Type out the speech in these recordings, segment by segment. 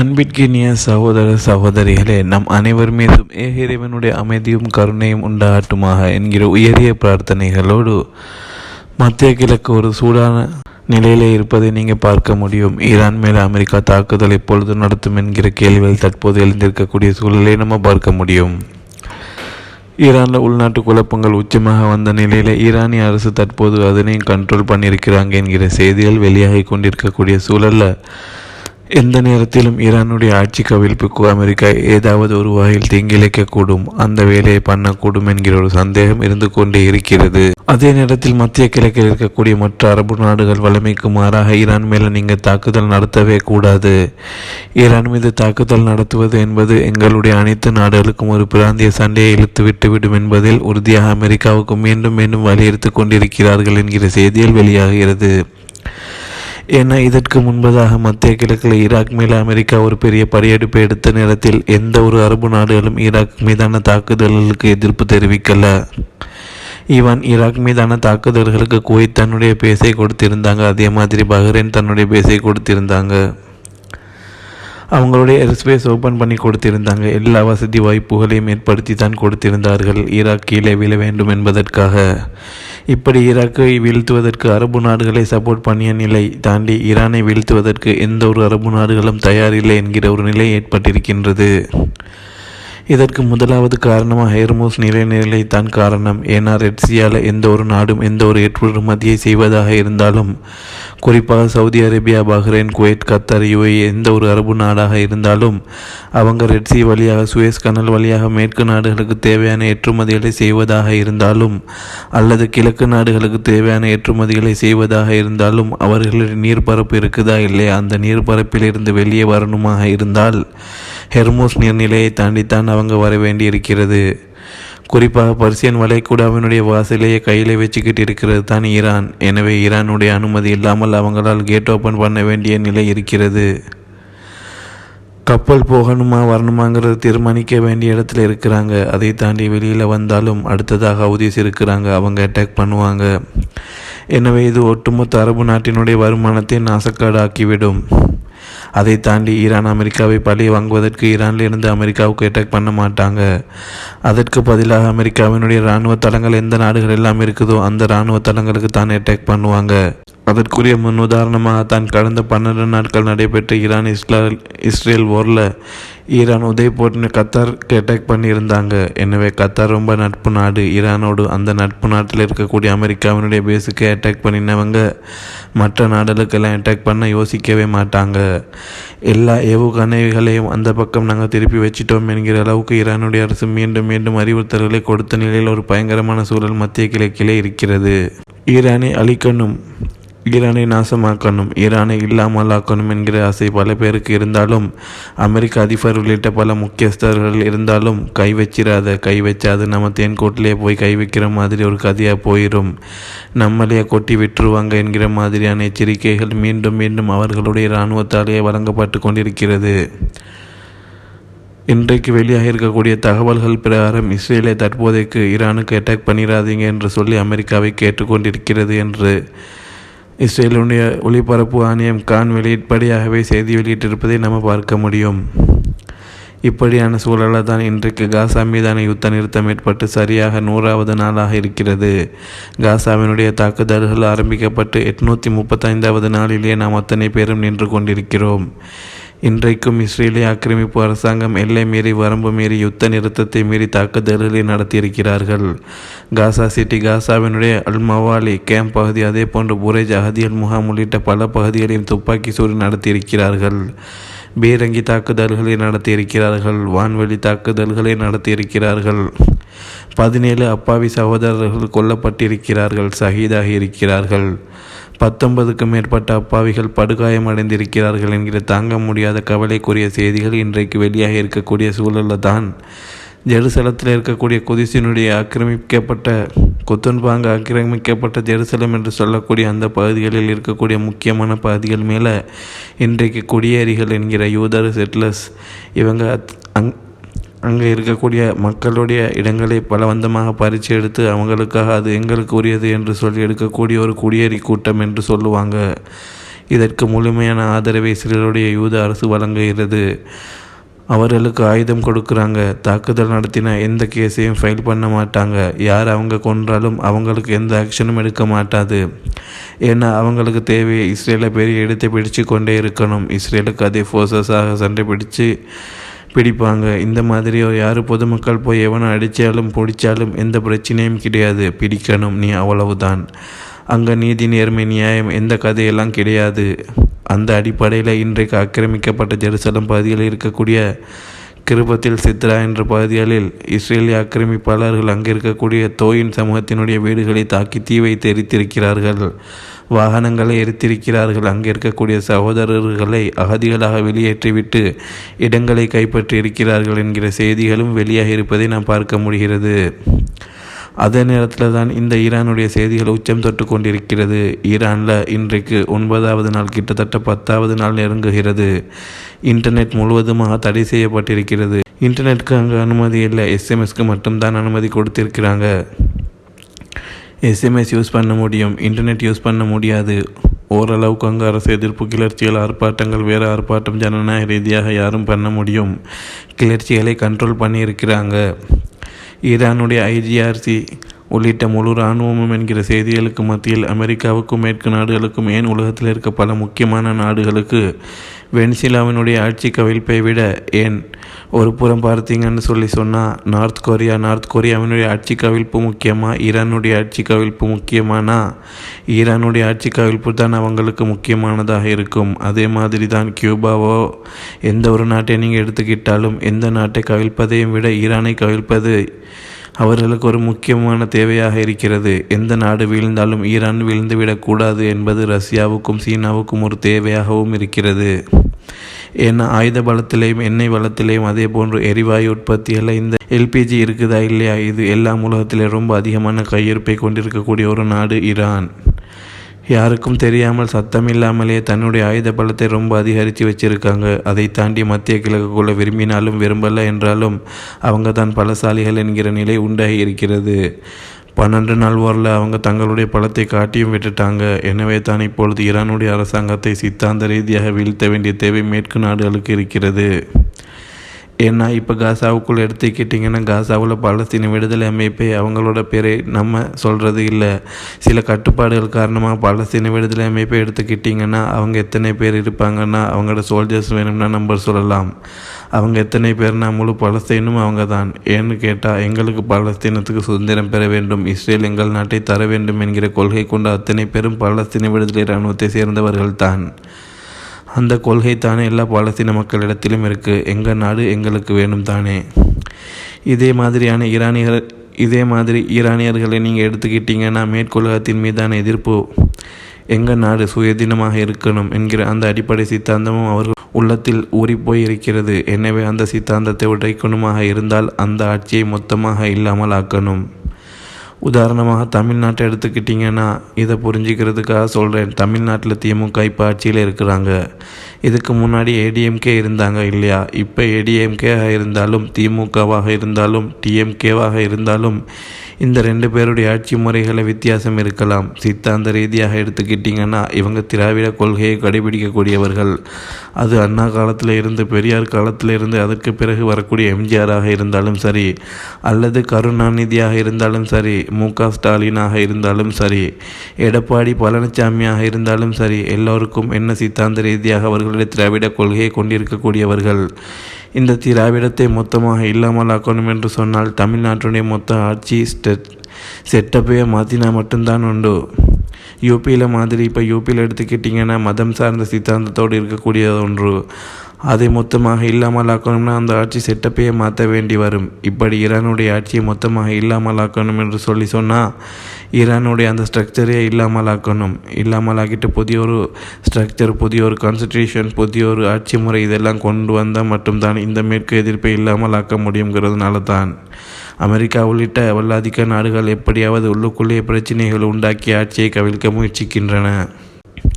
அன்பிற்கினிய சகோதர சகோதரிகளே நம் அனைவர் மீதும் ஏக இறைவனுடைய அமைதியும் கருணையும் உண்டாகட்டுமாக என்கிற உயரிய பிரார்த்தனைகளோடு மத்திய கிழக்கு ஒரு சூடான நிலையிலே இருப்பதை நீங்கள் பார்க்க முடியும். ஈரான் மேல் அமெரிக்கா தாக்குதல் எப்பொழுது நடத்தும் என்கிற கேள்விகள் தற்போது எழுந்திருக்கக்கூடிய சூழலை நம்ம பார்க்க முடியும். ஈரானில் உள்நாட்டு குழப்பங்கள் உச்சமாக வந்த நிலையில் ஈரானிய அரசு தற்போது அதனையும் கண்ட்ரோல் பண்ணியிருக்கிறாங்க என்கிற செய்திகள் வெளியாகி கொண்டிருக்கக்கூடிய சூழலில் எந்த நேரத்திலும் ஈரானுடைய ஆட்சி கவிழ்ப்புக்கு அமெரிக்கா ஏதாவது ஒரு வகையில் தீங்கிழைக்கக்கூடும். அந்த வேலையை பண்ணக்கூடும் என்கிற ஒரு சந்தேகம் இருந்து கொண்டே இருக்கிறது. அதே நேரத்தில் மத்திய கிழக்கில் இருக்கக்கூடிய மற்ற அரபு நாடுகள் வலிமைக்கு மாறாக ஈரான் மேலே நீங்கள் தாக்குதல் நடத்தவே கூடாது. ஈரான் மீது தாக்குதல் நடத்துவது என்பது எங்களுடைய அனைத்து நாடுகளுக்கும் ஒரு பிராந்திய சண்டையை இழுத்து விட்டுவிடும் என்பதில் உறுதியாக அமெரிக்காவுக்கு மீண்டும் மீண்டும் வலியுறுத்தி கொண்டிருக்கிறார்கள் என்கிற செய்தியில் வெளியாகிறது. ஏன்னா இதற்கு முன்பதாக மத்திய கிழக்கில் ஈராக் மேல் அமெரிக்கா ஒரு பெரிய படையெடுப்பை எடுத்த நேரத்தில் எந்த ஒரு அரபு நாடுகளும் ஈராக் மீதான தாக்குதல்களுக்கு எதிர்ப்பு தெரிவிக்கல. ஈவன் ஈராக் மீதான தாக்குதல்களுக்கு குவைத் தன்னுடைய பேசை கொடுத்திருந்தாங்க. அதே மாதிரி பஹ்ரைன் தன்னுடைய பேசை கொடுத்திருந்தாங்க. அவங்களுடைய ஏர்ஸ்பேஸ் ஓப்பன் பண்ணி கொடுத்திருந்தாங்க. எல்லா வசதி வாய்ப்புகளையும் ஏற்படுத்தி தான் கொடுத்திருந்தார்கள். ஈராக் கீழே விழ வேண்டும் என்பதற்காக. இப்படி ஈராக்கை வீழ்த்துவதற்கு அரபு நாடுகளை சப்போர்ட் பண்ணிய நிலை தாண்டி ஈரானை வீழ்த்துவதற்கு எந்த ஒரு அரபு நாடுகளும் தயாரில்லை என்கிற ஒரு நிலை ஏற்பட்டிருக்கின்றது. இதற்கு முதலாவது காரணமாக ஹெர்மோஸ் நிலைநிலை தான் காரணம். ஏன்னா ரெட்சியால் எந்த ஒரு நாடும் எந்த ஒரு ஏற்றுமதியை செய்வதாக இருந்தாலும் குறிப்பாக Saudi Arabia Bahrain Kuwait Qatar U எந்த ஒரு அரபு நாடாக இருந்தாலும் அவங்க ரெட்சி வழியாக சுயஸ் கனல் வழியாக மேற்கு நாடுகளுக்கு தேவையான ஏற்றுமதிகளை செய்வதாக இருந்தாலும் அல்லது கிழக்கு நாடுகளுக்கு தேவையான ஏற்றுமதிகளை செய்வதாக இருந்தாலும் அவர்களின் நீர்ப்பரப்பு இருக்குதா இல்லையா? அந்த நீர்ப்பரப்பிலிருந்து வெளியே வரணுமாக இருந்தால் ஹெர்மோஸ் நீர்நிலையை தாண்டித்தான் அவங்க வர வேண்டியிருக்கிறது. குறிப்பாக பர்சியன் வளைகுடாவினுடைய வாசலையே கையில் வச்சுக்கிட்டு இருக்கிறது தான் ஈரான். எனவே ஈரானுடைய அனுமதி இல்லாமல் அவங்களால் கேட் ஓப்பன் பண்ண வேண்டிய நிலை இருக்கிறது. கப்பல் போகணுமா வரணுமாங்கிறது தீர்மானிக்க வேண்டிய இடத்துல இருக்கிறாங்க. அதை தாண்டி வெளியில் வந்தாலும் அடுத்ததாக ஹவுதிஸ் இருக்கிறாங்க. அவங்க அட்டாக் பண்ணுவாங்க. எனவே இது ஒட்டுமொத்த அரபு நாட்டினுடைய வருமானத்தை நாசக்காடாக்கிவிடும். அதை தாண்டி ஈரான் அமெரிக்காவை பழி வாங்குவதற்கு ஈரானில் இருந்து அமெரிக்காவுக்கு அட்டாக் பண்ண மாட்டாங்க. அதற்கு பதிலாக அமெரிக்காவினுடைய இராணுவ தளங்கள் எந்த நாடுகள் எல்லாம் இருக்குதோ அந்த இராணுவ தளங்களுக்கு தான் அட்டாக் பண்ணுவாங்க. அதற்குரிய முன் உதாரணமாக தான் கடந்த பன்னெண்டு நாட்கள் நடைபெற்ற ஈரான் இஸ்லால் இஸ்ரேல் போரில் ஈரான் உதய் கத்தாருக்கு அட்டாக் பண்ணியிருந்தாங்க. எனவே கத்தார் ரொம்ப நட்பு நாடு. ஈரானோடு அந்த நட்பு நாட்டில் இருக்கக்கூடிய அமெரிக்காவினுடைய பேஸுக்கு அட்டாக் பண்ணினவங்க மற்ற நாடுகளுக்கெல்லாம் அட்டாக் பண்ண யோசிக்கவே மாட்டாங்க. எல்லா ஏவுகணைகளையும் அந்த பக்கம் நாங்கள் திருப்பி வச்சிட்டோம் என்கிற அளவுக்கு ஈரானுடைய அரசு மீண்டும் மீண்டும் அறிவுறுத்தல்களை கொடுத்த நிலையில் ஒரு பயங்கரமான சூழல் மத்திய கிழக்கிலே இருக்கிறது. ஈரானை அழிக்கணும். ஈரானை நாசமாக்கணும் ஈரானை இல்லாமல் ஆக்கணும் என்கிற ஆசை பல பேருக்கு இருந்தாலும் அமெரிக்க அதிபர் உள்ளிட்ட பல முக்கியஸ்தர்கள் இருந்தாலும் கை வச்சிடாத கை வச்சாது நம்ம தேன்கோட்டிலே போய் கை வைக்கிற மாதிரி ஒரு கதையாக போயிடும் நம்மளையே கொட்டி விட்டுருவாங்க என்கிற மாதிரியான எச்சரிக்கைகள் மீண்டும் மீண்டும் அவர்களுடைய இராணுவத்தாலேயே வழங்கப்பட்டு கொண்டிருக்கிறது. இன்றைக்கு வெளியாக இருக்கக்கூடிய தகவல்கள் பிரகாரம் இஸ்ரேலை தற்போதைக்கு ஈரானுக்கு அட்டாக் பண்ணிடாதீங்க என்று சொல்லி அமெரிக்காவை கேட்டுக்கொண்டிருக்கிறது என்று இஸ்ரேலுடைய ஒளிபரப்பு ஆணையம் கான் வெளியிட்படியாகவே செய்தி வெளியிட்டிருப்பதை நம்ம பார்க்க முடியும். இப்படியான சூழலில் தான் இன்றைக்கு காசா மீதான யுத்த நிறுத்தம் ஏற்பட்டு சரியாக நூறாவது நாளாக இருக்கிறது. காசாவினுடைய தாக்குதல்கள் ஆரம்பிக்கப்பட்டு எட்நூற்றி முப்பத்தைந்தாவது நாளிலேயே நாம் அத்தனை பேரும் நின்று கொண்டிருக்கிறோம். இன்றைக்கும் இஸ்ரேலிய ஆக்கிரமிப்பு அரசாங்கம் எல்லை மீறி வரம்பு மீறி யுத்த நிறுத்தத்தை மீறி தாக்குதல்களை நடத்தியிருக்கிறார்கள். காசா சிட்டி காசாவினுடைய அல்மவாலி கேம்ப் பகுதி அதே போன்று புரேஜ் அகதியல் முகாம் உள்ளிட்ட பல பகுதிகளையும் துப்பாக்கி சூடு நடத்தியிருக்கிறார்கள். பீரங்கி தாக்குதல்களை நடத்தியிருக்கிறார்கள். வான்வெளி தாக்குதல்களை நடத்தியிருக்கிறார்கள். பதினேழு அப்பாவி சகோதரர்கள் கொல்லப்பட்டிருக்கிறார்கள். சகிதாகி இருக்கிறார்கள். பத்தொன்பதுக்கும் மேற்பட்ட அப்பாவிகள் படுகாயமடைந்திருக்கிறார்கள் என்கிற தாங்க முடியாத கவலைக்குரிய செய்திகள் இன்றைக்கு வெளியாக இருக்கக்கூடிய சூழலில் தான் ஜெருசலத்தில் இருக்கக்கூடிய குதிசினுடைய ஆக்கிரமிக்கப்பட்ட கொத்தன்பாங்க ஆக்கிரமிக்கப்பட்ட ஜெருசலம் என்று சொல்லக்கூடிய அந்த பகுதிகளில் இருக்கக்கூடிய முக்கியமான பகுதிகள் மேலே இன்றைக்கு குடியேறிகள் என்கிற யூதர் செட்லர்ஸ் இவங்க அங் அங்கே இருக்கக்கூடிய மக்களுடைய இடங்களை பலவந்தமாக பறித்து எடுத்து அவங்களுக்காக அது எங்களுக்கு உரியது என்று சொல்லி எடுக்கக்கூடிய ஒரு குடியேறி கூட்டம் என்று சொல்லுவாங்க. இதற்கு முழுமையான ஆதரவை இஸ்ரேலுடைய யூத அரசு வழங்குகிறது. அவர்களுக்கு ஆயுதம் கொடுக்குறாங்க. தாக்குதல் நடத்தின எந்த கேஸையும் ஃபைல் பண்ண மாட்டாங்க. யார் அவங்க கொன்றாலும் அவங்களுக்கு எந்த ஆக்ஷனும் எடுக்க மாட்டாது. ஏன்னா அவங்களுக்கு தேவையை இஸ்ரேலை பெரிய இடத்தை பிடிச்சு கொண்டே இருக்கணும். இஸ்ரேலுக்கு அதே ஃபோர்ஸஸாக சண்டை பிடிச்சு பிடிப்பாங்க. இந்த மாதிரி யார் பொதுமக்கள் போய் எவனை அடித்தாலும் பிடிச்சாலும் எந்த பிரச்சனையும் கிடையாது. பிடிக்கணும் நீ அவ்வளவுதான். அங்கே நீதி நேர்மை நியாயம் எந்த கதையெல்லாம் கிடையாது. அந்த அடிப்படையில் இன்றைக்கு ஆக்கிரமிக்கப்பட்ட ஜெருசலம் பகுதியில் இருக்கக்கூடிய கிருபத்தில் சித்ரா என்ற பகுதிகளில் இஸ்ரேலிய ஆக்கிரமிப்பாளர்கள் அங்கே இருக்கக்கூடிய தோயின் சமூகத்தினுடைய வீடுகளை தாக்கி தீ வைத்து எரித்திருக்கிறார்கள் வாகனங்களை எரித்திருக்கிறார்கள். அங்கே இருக்கக்கூடிய சகோதரர்களை அகதிகளாக வெளியேற்றிவிட்டு இடங்களை கைப்பற்றி இருக்கிறார்கள் என்கிற செய்திகளும் வெளியாக இருப்பதை நாம் பார்க்க முடிகிறது. அதே நேரத்தில் தான் இந்த ஈரானுடைய செய்திகள் உச்சம் தொட்டு கொண்டிருக்கிறது. ஈரானில் இன்றைக்கு ஒன்பதாவது நாள் கிட்டத்தட்ட பத்தாவது நாள் நெருங்குகிறது. இன்டர்நெட் முழுவதுமாக தடை செய்யப்பட்டிருக்கிறது. இன்டர்நெட்டுக்கு அங்கே அனுமதி இல்லை. எஸ்எம்எஸ்க்கு மட்டும்தான் அனுமதி கொடுத்திருக்கிறாங்க. எஸ்எம்எஸ் யூஸ் பண்ண முடியும். இன்டர்நெட் யூஸ் பண்ண முடியாது. ஓரளவுக்கு அங்கு அரசு எதிர்ப்பு கிளர்ச்சிகள் ஆர்ப்பாட்டங்கள் வேறு ஆர்ப்பாட்டம் ஜனநாயக ரீதியாக யாரும் பண்ண முடியும். கிளர்ச்சிகளை கண்ட்ரோல் பண்ணியிருக்கிறாங்க. ஈரானுடைய ஐஜிஆர்சி உள்ளிட்ட முழு இராணுவமும் என்கிற செய்திகளுக்கு மத்தியில் அமெரிக்காவுக்கும் மேற்கு நாடுகளுக்கும் ஏன் உலகத்தில் இருக்க பல முக்கியமான நாடுகளுக்கு வெனிசிலாவினுடைய ஆட்சி கவிழ்ப்பை விட ஏன் ஒரு புறம் பார்த்தீங்கன்னு சொல்லி சொன்னால் நார்த் கொரியா நார்த் கொரியாவினுடைய ஆட்சி கவிழ்ப்பு முக்கியமாக ஈரானுடைய ஆட்சி கவிழ்ப்பு முக்கியமானா? ஈரானுடைய ஆட்சி கவிழ்ப்பு தான் அவங்களுக்கு முக்கியமானதாக இருக்கும். அதே மாதிரி தான் கியூபாவோ எந்த ஒரு நாட்டை நீங்கள் எடுத்துக்கிட்டாலும் எந்த நாட்டை கவிழ்ப்பதையும் விட ஈரானை கவிழ்ப்பது அவர்களுக்கு ஒரு முக்கியமான தேவையாக இருக்கிறது. எந்த நாடு வீழ்ந்தாலும் ஈரான் வீழ்ந்துவிடக்கூடாது என்பது ரஷ்யாவுக்கும் சீனாவுக்கும் ஒரு தேவையாகவும் இருக்கிறது. ஏன்னா ஆயுத பலத்திலேயும் எண்ணெய் வளத்திலேயும் அதே போன்று எரிவாயு உற்பத்தியில் இந்த எல்பிஜி இருக்குதா இல்லையா? இது எல்லா உலகத்திலே ரொம்ப அதிகமான கையிருப்பை கொண்டிருக்கக்கூடிய ஒரு நாடு ஈரான். யாருக்கும் தெரியாமல் சத்தம் தன்னுடைய ஆயுத பலத்தை ரொம்ப அதிகரித்து வச்சிருக்காங்க. அதை தாண்டி மத்திய கிழக்குக்குள்ள விரும்பினாலும் விரும்பலை என்றாலும் அவங்க தான் பலசாலிகள் என்கிற நிலை உண்டாகி இருக்கிறது. பன்னெண்டு நாள் வரல அவங்க தங்களுடைய பலத்தை காட்டியும் விட்டுட்டாங்க. எனவே தான் இப்பொழுது ஈரானுடைய அரசாங்கத்தை சித்தாந்த ரீதியாக வீழ்த்த வேண்டிய தேவை மேற்கு நாடுகளுக்கு இருக்கிறது. ஏன்னா இப்போ காசாவுக்குள்ளே எடுத்துக்கிட்டிங்கன்னா காசாவில் பாலஸ்தீன விடுதலை அமைப்பை அவங்களோட பேரை நம்ம சொல்கிறது இல்லை. சில கட்டுப்பாடுகள் காரணமாக பாலஸ்தீன விடுதலை அமைப்பை எடுத்துக்கிட்டிங்கன்னா அவங்க எத்தனை பேர் இருப்பாங்கன்னா அவங்களோட சோல்ஜர்ஸ் வேணும்னா நம்பர் சொல்லலாம். அவங்க எத்தனை பேர்னா முழு பலஸ்தீனும் அவங்க தான் ஏன்னு கேட்டால் எங்களுக்கு பாலஸ்தீனத்துக்கு சுதந்திரம் பெற வேண்டும். இஸ்ரேல் எங்கள் நாட்டை தர வேண்டும் என்கிற கொள்கை கொண்ட அத்தனை பேரும் பாலஸ்தீன விடுதலை இராணுவத்தை சேர்ந்தவர்கள் தான் அந்த கொள்கை தானே எல்லா பாலஸ்தீன மக்களிடத்திலும் இருக்குது எங்கள் நாடு எங்களுக்கு வேணும் தானே? இதே மாதிரியான ஈரானியர் இதே மாதிரி ஈரானியர்களை நீங்கள் எடுத்துக்கிட்டீங்கன்னா மேற்குலகத்தின் மீதான எதிர்ப்பு. எங்கள் நாடு சுயதீனமாக இருக்கணும் என்கிற அந்த அடிப்படை சித்தாந்தமும் அவர்கள் உள்ளத்தில் ஊறிப்போய் இருக்கிறது எனவே அந்த சித்தாந்தத்தை உடைக்கணுமாக இருந்தால் அந்த ஆட்சியை மொத்தமாக இல்லாமல் ஆக்கணும். உதாரணமாக தமிழ்நாட்டை எடுத்துக்கிட்டிங்கன்னா இதை புரிஞ்சுக்கிறதுக்காக சொல்கிறேன் தமிழ்நாட்டில் திமுக இப்போ ஆட்சியில் இருக்கிறாங்க. இதுக்கு முன்னாடி ஏடிஎம்கே இருந்தாங்க இல்லையா? இப்போ ஏடிஎம்கேவாக இருந்தாலும் திமுகவாக இருந்தாலும் டிஎம்கேவாக இருந்தாலும் இந்த ரெண்டு பேருடைய ஆட்சி முறைகளை வித்தியாசம் இருக்கலாம். சித்தாந்த ரீதியாக எடுத்துக்கிட்டிங்கன்னா இவங்க திராவிட கொள்கையை கடைபிடிக்கக்கூடியவர்கள். அது அண்ணா காலத்தில் இருந்து பெரியார் காலத்தில் இருந்து அதற்கு பிறகு வரக்கூடிய எம்ஜிஆராக இருந்தாலும் சரி அல்லது கருணாநிதியாக இருந்தாலும் சரி மு க ஸ்டாலினாக இருந்தாலும் சரி எடப்பாடி பழனிசாமியாக இருந்தாலும் சரி எல்லோருக்கும் என்ன சித்தாந்த ரீதியாக அவர்களுடைய திராவிட கொள்கையை கொண்டிருக்கக்கூடியவர்கள். இந்த திராவிடத்தை மொத்தமாக இல்லாமலாக்கணும் என்று சொன்னால் தமிழ்நாட்டுடைய மொத்த ஆட்சி ஸ்டெட் செட்டப்பையே மாற்றினா மட்டும்தான் உண்டு. யூபியில் மாதிரி இப்போ யூபியில் எடுத்துக்கிட்டிங்கன்னா மதம் சார்ந்த சித்தாந்தத்தோடு இருக்கக்கூடிய ஒன்று. அதை மொத்தமாக இல்லாமல் ஆக்கணும்னா அந்த ஆட்சி செட்டப்பையே மாற்ற வேண்டி வரும். இப்படி ஈரானுடைய ஆட்சியை மொத்தமாக இல்லாமல் ஆக்கணும் என்று சொல்லி சொன்னால் ஈரானுடைய அந்த ஸ்ட்ரக்சரே இல்லாமல் ஆக்கணும் இல்லாமல் ஆக்கிட்டு புதிய ஒரு ஸ்ட்ரக்சர் புதிய ஒரு கான்ஸ்டியூஷன் புதிய ஒரு ஆட்சி முறை இதெல்லாம் கொண்டு வந்தால் மட்டும்தான் இந்த மேற்கு எதிர்ப்பை இல்லாமல் ஆக்க முடியுங்கிறதுனால தான் அமெரிக்கா உள்ளிட்ட வல்லாதிக்க நாடுகள் எப்படியாவது உள்ளுக்குள்ளே பிரச்சனைகள் உண்டாக்கி ஆட்சியை கவிழ்க்க முயற்சிக்கின்றன.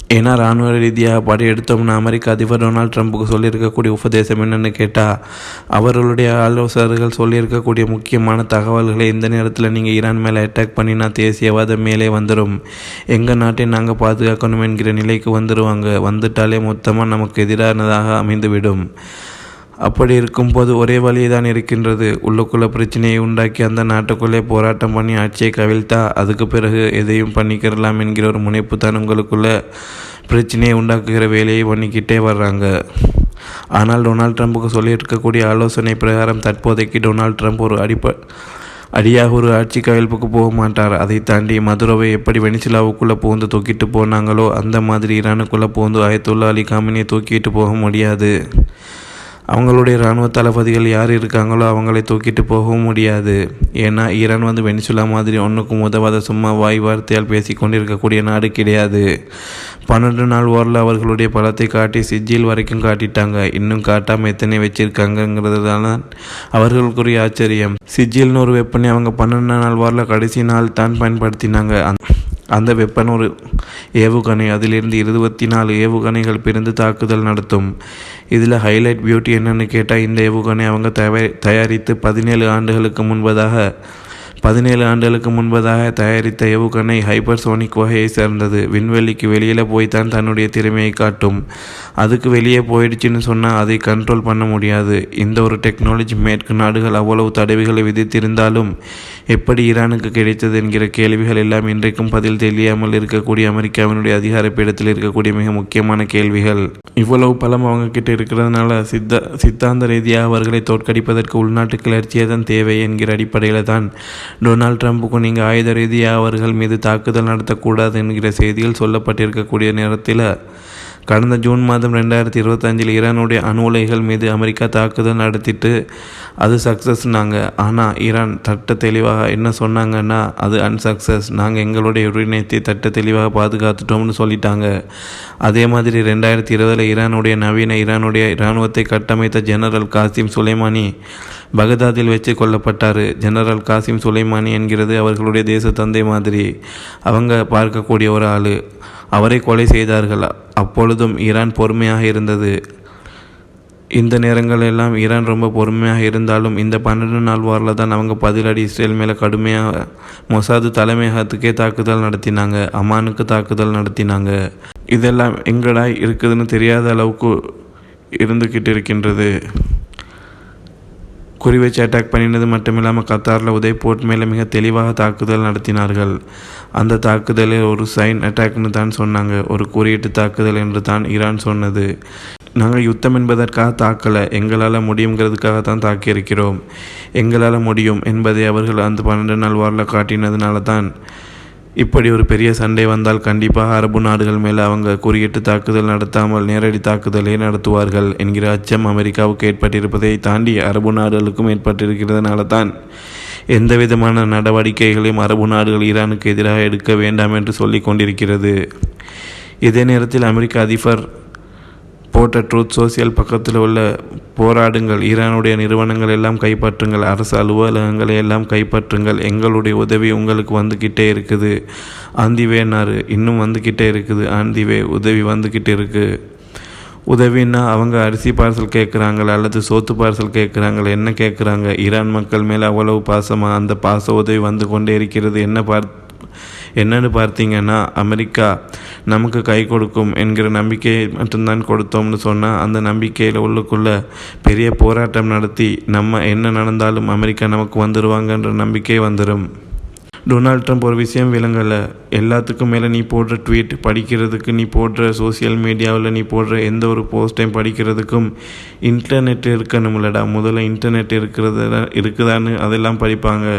ஏன்னா இராணுவ ரீதியாக படையெடுத்தோம்னு அமெரிக்க அதிபர் டொனால்ட் ட்ரம்ப்புக்கு சொல்லியிருக்கக்கூடிய உபதேசம் என்னென்னு கேட்டால் அவர்களுடைய ஆலோசகர்கள் சொல்லியிருக்கக்கூடிய முக்கியமான தகவல்களை இந்த நேரத்தில் நீங்கள் ஈரான் மேலே அட்டாக் பண்ணினா தேசியவாதம் மேலே வந்துடும் எங்கள் நாட்டை நாங்கள் பாதுகாக்கணும் என்கிற நிலைக்கு வந்துடுவாங்க வந்துட்டாலே மொத்தமாக நமக்கு எதிரானதாக அமைந்துவிடும். அப்படி இருக்கும்போது ஒரே வழியே தான் இருக்கின்றது. உள்ளுக்குள்ள பிரச்சனையை உண்டாக்கி அந்த நாட்டுக்குள்ளே போராட்டம் பண்ணி ஆட்சியை கவிழ்த்தா அதுக்கு பிறகு எதையும் பண்ணிக்கிறலாம் என்கிற ஒரு முனைப்பு தான் உங்களுக்குள்ள பிரச்சனையை உண்டாக்குகிற வேலையை பண்ணிக்கிட்டே வர்றாங்க. ஆனால் டொனால்ட் ட்ரம்ப்புக்கு சொல்லியிருக்கக்கூடிய ஆலோசனை பிரகாரம் தற்போதைக்கு டொனால்ட் ட்ரம்ப் ஒரு அடிப்ப அடியாக ஒரு ஆட்சி கவிழ்ப்புக்கு போக மாட்டார். அதை தாண்டி மதுரவை எப்படி வெனிசுலாவுக்குள்ளே புகுந்து தூக்கிட்டு போனாங்களோ அந்த மாதிரி ஈரானுக்குள்ளே புகுந்து ஆயத்துல்லா அலி காமினியை தூக்கிட்டு போக முடியாது. அவங்களுடைய இராணுவ தளபதிகள் யார் இருக்காங்களோ அவங்களை தூக்கிட்டு போகவும் முடியாது. ஏன்னா ஈரான் வந்து வெனிசுலா மாதிரி ஒன்றுக்கும் உதவாத சும்மா வாய் வார்த்தையால் பேசி கொண்டிருக்கக்கூடிய நாடு கிடையாது. பன்னெண்டு நாள் ஓரில் அவர்களுடைய பலத்தை காட்டி சிஜில் வரைக்கும் காட்டிட்டாங்க. இன்னும் காட்டாமல் எத்தனை வச்சிருக்காங்கங்கிறது தான் அவர்களுக்குரிய ஆச்சரியம். சிஜில்னு ஒரு வெப்பனை அவங்க பன்னெண்டு நாள் வாரில் கடைசி நாள் தான் பயன்படுத்தினாங்க. அந்த வெப்பனூர் ஏவுகணை. அதிலிருந்து இருபத்தி நாலு ஏவுகணைகள் பிரிந்து தாக்குதல் நடத்தும். இதில் ஹைலைட் பியூட்டி என்னென்னு கேட்டால் இந்த ஏவுகணை அவங்க தயாரித்து பதினேழு ஆண்டுகளுக்கு முன்பதாக பதினேழு ஆண்டுகளுக்கு முன்பதாக தயாரித்த ஏவுகணை ஹைப்பர்சோனிக் வகையை சேர்ந்தது. விண்வெளிக்கு வெளியில் போய் தான் தன்னுடைய திறமையை காட்டும். அதுக்கு வெளியே போயிடுச்சுன்னு சொன்னால் அதை கண்ட்ரோல் பண்ண முடியாது. இந்த ஒரு டெக்னாலஜி மேற்கு நாடுகள் அவ்வளவு தடவைகளை விதித்திருந்தாலும் எப்படி ஈரானுக்கு கிடைத்தது என்கிற கேள்விகள் எல்லாம் இன்றைக்கும் பதில் தெரியாமல் இருக்கக்கூடிய அமெரிக்காவினுடைய அதிகார பீடத்தில் இருக்கக்கூடிய மிக முக்கியமான கேள்விகள். இவ்வளவு பலம் அவங்க கிட்ட இருக்கிறதுனால சித்த சித்தாந்த ரீதியாக அவர்களை தோற்கடிப்பதற்கு உள்நாட்டு கிளர்ச்சியே தான் தேவை என்கிற அடிப்படையில் தான் டொனால்ட் ட்ரம்ப்புக்கும் நீங்கள் ஆயுத ரீதியாக அவர்கள் மீது தாக்குதல் நடத்தக்கூடாது என்கிற செய்தியில் சொல்லப்பட்டிருக்கக்கூடிய நேரத்தில் கடந்த ஜூன் மாதம் ரெண்டாயிரத்தி இருபத்தஞ்சில் ஈரானுடைய அணு உலைகள் மீது அமெரிக்கா தாக்குதல் நடத்திட்டு அது சக்ஸஸ்னாங்க ஆனால் ஈரான் தட்ட தெளிவாக என்ன சொன்னாங்கன்னா அது அன்சக்சஸ் நாங்கள் எங்களுடைய உரிமையத்தை தட்ட தெளிவாக பாதுகாத்துட்டோம்னு சொல்லிட்டாங்க. அதே மாதிரி ரெண்டாயிரத்தி இருபதில் ஈரானுடைய நவீன ஈரானுடைய இராணுவத்தை கட்டமைத்த ஜெனரல் காசிம் சுலைமானி பகதாதில் வச்சு கொல்லப்பட்டார். ஜெனரல் காசிம் சுலைமானி என்கிறது அவர்களுடைய தேச தந்தை மாதிரி. அவங்க பார்க்கக்கூடிய ஒரு ஆள். அவரை கொலை செய்தார்கள். அப்பொழுதும் ஈரான் பொறுமையாக இருந்தது. இந்த நேரங்கள் எல்லாம் ஈரான் ரொம்ப பொறுமையாக இருந்தாலும் இந்த பன்னெண்டு நாள் வாரில் தான் அவங்க பதிலடி இஸ்ரேல் மேலே கடுமையாக மொசாது தலைமையகத்துக்கே தாக்குதல் நடத்தினாங்க. அமானுக்கு தாக்குதல் நடத்தினாங்க. இதெல்லாம் எங்கடா இருக்குதுன்னு தெரியாத அளவுக்கு இருந்துக்கிட்டு இருக்கின்றது. குறிவைச்சு அட்டாக் பண்ணினது மட்டுமில்லாமல் கத்தாரில் உதய்போர்ட் மேலே மிக தெளிவாக தாக்குதல் நடத்தினார்கள். அந்த தாக்குதலில் ஒரு சைன் அட்டாக்னு தான் சொன்னாங்க. ஒரு குறியீட்டு தாக்குதல் என்று தான் ஈரான் சொன்னது. நாங்கள் யுத்தம் என்பதற்காக தாக்கலை. எங்களால் முடியுங்கிறதுக்காக தான் தாக்கியிருக்கிறோம். எங்களால் முடியும் என்பதை அவர்கள் அந்த பன்னெண்டு நாள் வாரில் காட்டினதுனால தான். இப்படி ஒரு பெரிய சண்டை வந்தால் கண்டிப்பாக அரபு நாடுகள் மேலே அவங்க குறியிட்டு தாக்குதல் நடத்தாமல் நேரடி தாக்குதலே நடத்துவார்கள் என்கிற அச்சம் அமெரிக்காவுக்கு ஏற்பட்டிருப்பதை தாண்டி அரபு நாடுகளுக்கும் ஏற்பட்டிருக்கிறதுனால தான் எந்த விதமான நடவடிக்கைகளையும் அரபு நாடுகள் ஈரானுக்கு எதிராக எடுக்க வேண்டாம் என்று சொல்லி கொண்டிருக்கிறது. இதே நேரத்தில் அமெரிக்க அதிபர் போட்ட ட்ரூத் சோசியல் பக்கத்தில் உள்ள போராடுங்கள். ஈரானுடைய நிறுவனங்கள் எல்லாம் கைப்பற்றுங்கள். அரசு அலுவலகங்களை எல்லாம் கைப்பற்றுங்கள். எங்களுடைய உதவி உங்களுக்கு வந்துக்கிட்டே இருக்குது. ஆந்திவேனாரு இன்னும் வந்துக்கிட்டே இருக்குது. ஆந்திவே உதவி வந்துக்கிட்டே இருக்குது உதவின்னா அவங்க அரிசி பார்சல் கேட்குறாங்கள அல்லது சோத்து பார்சல் கேட்குறாங்கள என்ன கேட்குறாங்க ஈரான் மக்கள் மேலே அவ்வளவு பாசமாக அந்த பாச உதவி வந்து கொண்டே இருக்கிறது. என்ன பார்த்து என்னன்னு பார்த்தீங்கன்னா அமெரிக்கா நமக்கு கை கொடுக்கும் என்கிற நம்பிக்கையை மட்டும்தான் கொடுத்தோம்னு சொன்னால் அந்த நம்பிக்கையில் உள்ளுக்குள்ளே பெரிய போராட்டம் நடத்தி நம்ம என்ன நடந்தாலும் அமெரிக்கா நமக்கு வந்துடுவாங்கன்ற நம்பிக்கை வந்துடும் டொனால்ட் ட்ரம்ப் ஒரு விஷயம் விளங்கலை எல்லாத்துக்கும் மேலே நீ போடுற ட்வீட் படிக்கிறதுக்கு நீ போடுற சோசியல் மீடியாவில் நீ போடுற எந்த ஒரு போஸ்ட்டையும் படிக்கிறதுக்கும் இன்டர்நெட் இருக்கணும்லடா முதல்ல இன்டர்நெட் இருக்கிறது இருக்குதான்னு அதெல்லாம் படிப்பாங்க.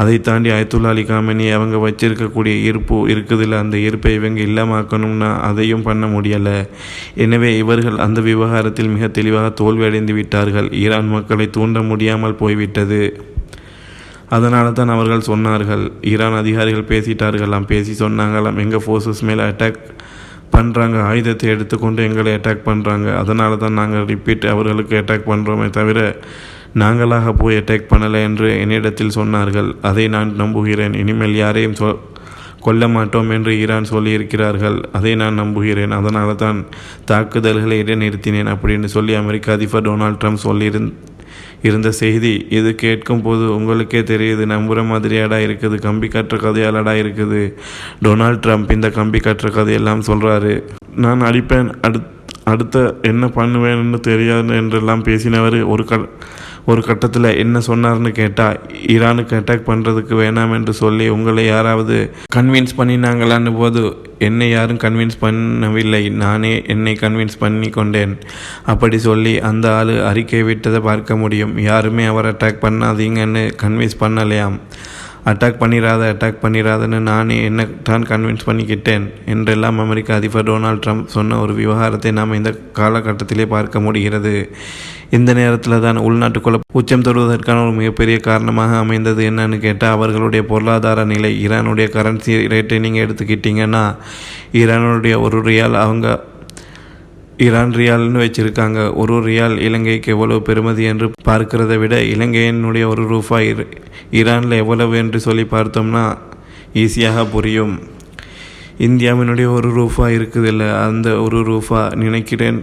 அதை தாண்டி ஆயத்துல்லா அலி காமனி அவங்க வச்சிருக்கக்கூடிய ஈர்ப்பு இருக்குதில்ல அந்த ஈர்ப்பை இவங்க இல்லாமாக்கணும்னா அதையும் பண்ண முடியலை. எனவே இவர்கள் அந்த விவகாரத்தில் மிக தெளிவாக தோல்வியடைந்து விட்டார்கள். ஈரான் மக்களை தூண்ட முடியாமல் போய்விட்டது. அதனால தான் அவர்கள் சொன்னார்கள் ஈரான் அதிகாரிகள் பேசிட்டார்களாம் பேசி சொன்னாங்களாம் எங்கள் ஃபோர்ஸஸ் மேலே அட்டாக் பண்ணுறாங்க ஆயுதத்தை எடுத்துக்கொண்டு எங்களை அட்டாக் பண்ணுறாங்க அதனால தான் நாங்கள் ரிப்பீட் அவர்களுக்கு அட்டாக் பண்ணுறோமே தவிர நாங்களாக போய் அட்டாக் பண்ணலை என்று என்னிடத்தில் சொன்னார்கள். அதை நான் நம்புகிறேன். இனிமேல் யாரையும் சொ கொல்ல மாட்டோம் என்று ஈரான் சொல்லியிருக்கிறார்கள். அதை நான் நம்புகிறேன். அதனால தான் தாக்குதல்களை இடைநிறுத்தினேன் அப்படின்னு சொல்லி அமெரிக்க அதிபர் டொனால்ட் ட்ரம்ப் சொல்லியிருந் இருந்த செய்தி இது கேட்கும் போது உங்களுக்கே தெரியுது நம்புகிற மாதிரியாடா இருக்குது கம்பி கட்டுற கதையாலடா இருக்குது. டொனால்ட் ட்ரம்ப் இந்த கம்பி கட்டுற கதையெல்லாம் சொல்கிறாரு நான் அடிப்பேன் அடுத் அடுத்த என்ன பண்ணுவேன்னு தெரியாது என்றெல்லாம் பேசினவர் ஒரு க ஒரு கட்டத்தில் என்ன சொன்னார்னு கேட்டால் ஈரானுக்கு அட்டாக் பண்ணுறதுக்கு வேணாம் என்று சொல்லி உங்களை யாராவது கன்வின்ஸ் பண்ணினாங்களான்னு போது என்னை யாரும் கன்வின்ஸ் பண்ணவில்லை. நானே என்னை கன்வின்ஸ் பண்ணி கொண்டேன் அப்படி சொல்லி அந்த ஆள் அறிக்கை விட்டதை பார்க்க முடியும். யாருமே அவர் அட்டாக் பண்ணாதீங்கன்னு கன்வின்ஸ் பண்ணலையாம். அட்டாக் பண்ணிடாத அட்டாக் பண்ணிடாதன்னு நானே என்ன தான் கன்வின்ஸ் பண்ணிக்கிட்டேன்? என்றெல்லாம் அமெரிக்க அதிபர் டொனால்ட் ட்ரம்ப் சொன்ன ஒரு விவகாரத்தை நாம் இந்த காலகட்டத்திலே பார்க்க முடிகிறது. இந்த நேரத்தில் தான் உள்நாட்டுக்குள்ள உச்சம் தொடுவதற்கான ஒரு மிகப்பெரிய காரணமாக அமைந்தது என்னன்னு கேட்டால் அவர்களுடைய பொருளாதார நிலை ஈரானுடைய கரன்சி ரேட்டை நீங்கள் எடுத்துக்கிட்டிங்கன்னா ஈரானுடைய ஒரு ரியால் அவங்க ஈரான் ரியால்னு வச்சுருக்காங்க. ஒரு ரியால் இலங்கைக்கு எவ்வளவு பெருமதி என்று பார்க்கிறத விட இலங்கையினுடைய ஒரு ரூபாய் ஈரானில் எவ்வளவு என்று சொல்லி பார்த்தோம்னா ஈஸியாக புரியும். இந்தியாவினுடைய ஒரு ரூபா இருக்குதில்ல அந்த ஒரு ரூபா நினைக்கிறேன்.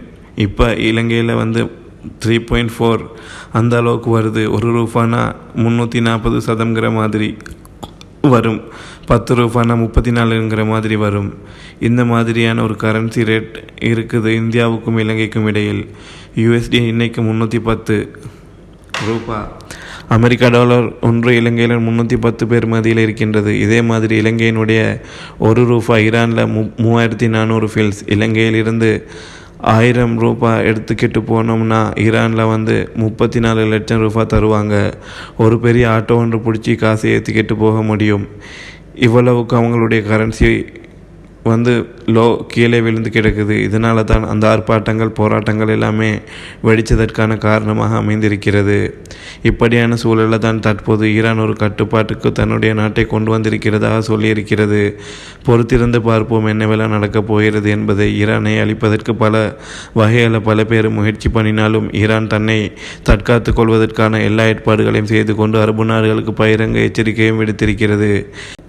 இப்போ இலங்கையில் வந்து த்ரீ பாயிண்ட் ஃபோர் அந்த அளவுக்கு வருது. ஒரு ரூபானா முந்நூற்றி நாற்பது சதம்ங்கிற மாதிரி. வரும். பத்து ரூபானா முப்பத்தி நாலுங்கிற மாதிரி வரும். இந்த மாதிரியான ஒரு கரன்சி ரேட் இருக்குது இந்தியாவுக்கும் இலங்கைக்கும் இடையில். யூஎஸ்டி இன்னைக்கு முந்நூற்றி பத்து ரூபா. அமெரிக்கா டாலர் ஒன்று இலங்கையில் முந்நூற்றி பத்து பேர் மதியில் இருக்கின்றது. இதே மாதிரி இலங்கையினுடைய ஒரு ரூபா ஈரானில் மூ மூவாயிரத்தி நானூறு ஃபில்ஸ் இலங்கையிலிருந்து ஆயிரம் ரூபாய் எடுத்துக்கிட்டு போனோம்னா ஈரானில் வந்து முப்பத்தி நாலு லட்சம் ரூபாய் தருவாங்க. ஒரு பெரிய ஆட்டோ ஒன்று பிடிச்சி காசை ஏற்றிக்கிட்டு போக முடியும். இவ்வளவுக்கு அவங்களுடைய கரன்சி வந்து லோ கீழே விழுந்து கிடக்குது. இதனால தான் அந்த ஆர்ப்பாட்டங்கள் போராட்டங்கள் எல்லாமே வெடித்ததற்கான காரணமாக அமைந்திருக்கிறது. இப்படியான சூழலில் தான் தற்போது ஈரான் ஒரு கட்டுப்பாட்டுக்கு தன்னுடைய நாட்டை கொண்டு வந்திருக்கிறதாக சொல்லியிருக்கிறது. பொறுத்திருந்து பார்ப்போம் என்னவெல்லாம் நடக்கப் போகிறது என்பதை ஈரானை அழிப்பதற்கு பல வகையில் பல பேர் முயற்சி பண்ணினாலும் ஈரான் தன்னை தற்காத்து கொள்வதற்கான எல்லா ஏற்பாடுகளையும் செய்து கொண்டு அரபு நாடுகளுக்கு பகிரங்க எச்சரிக்கையும் விடுத்திருக்கிறது.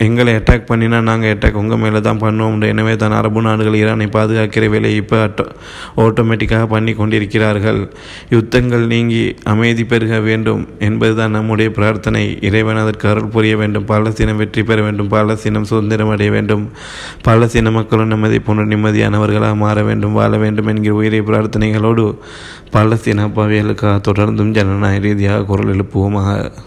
எங்களை அட்டாக் பண்ணினா நாங்கள் அட்டாக் உங்கள் மேலே தான் பண்ணுவோம். எனவே தான் அரபு நாடுகள் ஈரானை பாதுகாக்கிற வேலையை இப்போ அட்டோ ஆட்டோமேட்டிக்காக பண்ணி கொண்டிருக்கிறார்கள். யுத்தங்கள் நீங்கி அமைதி பெருக வேண்டும் என்பதுதான் நம்முடைய பிரார்த்தனை. இறைவன் அதற்கு அருள் புரிய வேண்டும். பாலஸ்தீனம் வெற்றி பெற வேண்டும். பாலஸ்தீனம் சுதந்திரம் அடைய வேண்டும். பாலஸ்தீன மக்களும் நிம்மதி போன்ற நிம்மதியானவர்களாக மாற வேண்டும். வாழ வேண்டும் என்கிற உயிரை பிரார்த்தனைகளோடு பாலஸ்தீன அப்பாவியலுக்காக தொடர்ந்தும் ஜனநாயக ரீதியாக குரல் எழுப்புவோமாக.